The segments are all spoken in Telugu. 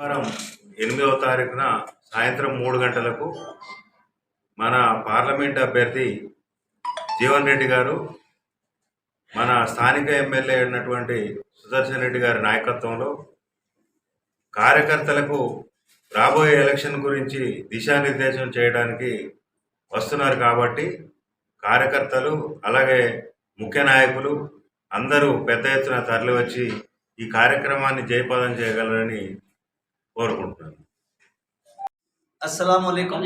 వారం ఎనిమిదవ తారీఖున సాయంత్రం మూడు గంటలకు మన పార్లమెంట్ అభ్యర్థి జీవన్ రెడ్డి గారు మన స్థానిక ఎమ్మెల్యే అయినటువంటి సుదర్శన్ రెడ్డి గారి నాయకత్వంలో కార్యకర్తలకు రాబోయే ఎలక్షన్ గురించి దిశానిర్దేశం చేయడానికి వస్తున్నారు కాబట్టి కార్యకర్తలు అలాగే ముఖ్య నాయకులు అందరూ పెద్ద ఎత్తున తరలివచ్చి ఈ కార్యక్రమాన్ని జయపాదం చేయగలరని కోరుకుంటున్నాను अस्सलाम वालेकुम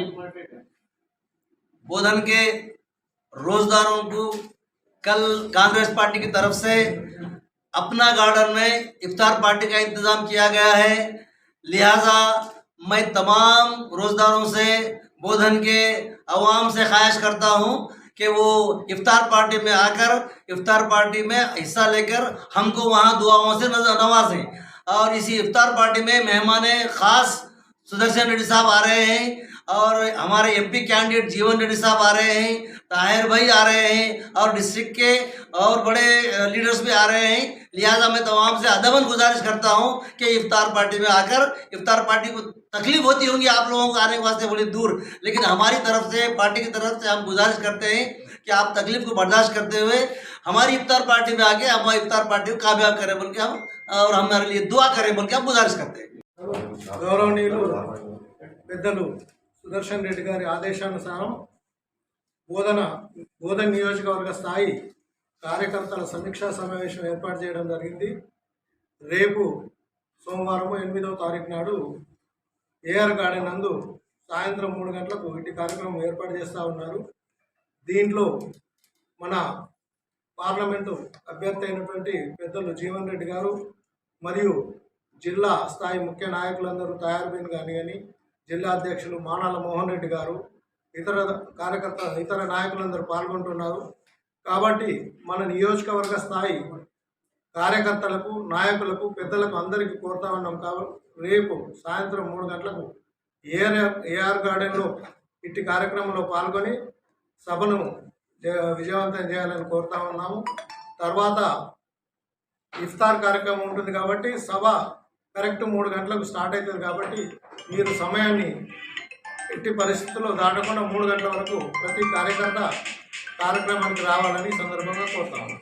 बोधन के रोजदारों को कल कांग्रेस पार्टी की तरफ से अपना गार्डन में इफ्तार पार्टी का इंतजाम किया गया है लिहाजा मैं तमाम रोजदारों से बोधन के अवाम से ख्वाहिश करता हूँ कि वो इफ्तार पार्टी में आकर इफ्तार पार्टी में हिस्सा लेकर हमको वहाँ दुआओं से नज- नवाजें और इसी इफ्तार पार्टी में मेहमान ख़ास सुदर्शन रेड्डी साहब आ रहे हैं और हमारे एमपी कैंडिडेट जीवन रेड्डी साहब आ रहे हैं, ताहिर भाई आ रहे हैं और डिस्ट्रिक्ट के और बड़े लीडर्स भी आ रहे हैं। लिहाजा मैं तमाम से अदबन गुजारिश करता हूँ कि इफ्तार पार्टी में आकर, इफ्तार पार्टी को तकलीफ़ होती होंगी आप लोगों को आने के वास्ते बड़ी दूर, लेकिन हमारी तरफ़ से, पार्टी की तरफ़ से हम गुजारिश करते हैं कि आप तकलीफ को बर्दाश्त करते हुए हमारी इफ्तार पार्टी में आके हमारी इफ्तार पार्टी को कामयाब करें बोल के हम और हमारे लिए दुआ करें बोल के हम गुजारिश करते हैं గౌరవనీయులు పెద్దలు సుదర్శన్ రెడ్డి గారి ఆదేశానుసారం బోధన బోధన నియోజకవర్గ స్థాయి కార్యకర్తల సమీక్షా సమావేశం ఏర్పాటు చేయడం జరిగింది రేపు సోమవారం ఎనిమిదవ తారీఖు నాడు ఏఆర్ గార్డెన్ నందు సాయంత్రం మూడు గంటలకు ఇటు కార్యక్రమం ఏర్పాటు చేస్తూ ఉన్నారు దీంట్లో మన పార్లమెంటు అభ్యర్థి అయినటువంటి పెద్దలు జీవన్ రెడ్డి గారు మరియు జిల్లా స్థాయి ముఖ్య నాయకులందరూ తయారుబీన్ కానీ కానీ జిల్లా అధ్యక్షులు మానాల మోహన్ రెడ్డి గారు ఇతర కార్యకర్త ఇతర నాయకులందరూ పాల్గొంటున్నారు. కాబట్టి మన నియోజకవర్గ స్థాయి కార్యకర్తలకు నాయకులకు పెద్దలకు అందరికీ కోరుతా ఉన్నాం కాబట్టి రేపు సాయంత్రం మూడు గంటలకు ఏఆర్ ఏఆర్ గార్డెన్లో ఇట్టి కార్యక్రమంలో పాల్గొని సభను విజయవంతం చేయాలని కోరుతా ఉన్నాము. తర్వాత ఇఫ్తార్ కార్యక్రమం ఉంటుంది కాబట్టి సభ కరెక్ట్ మూడు గంటలకు స్టార్ట్ అవుతుంది కాబట్టి మీరు సమయాన్ని ఎట్టి పరిస్థితుల్లో దాటకుండా మూడు గంటల వరకు ప్రతి కార్యకర్త కార్యక్రమానికి రావాలని సందర్భంగా కోరుతాము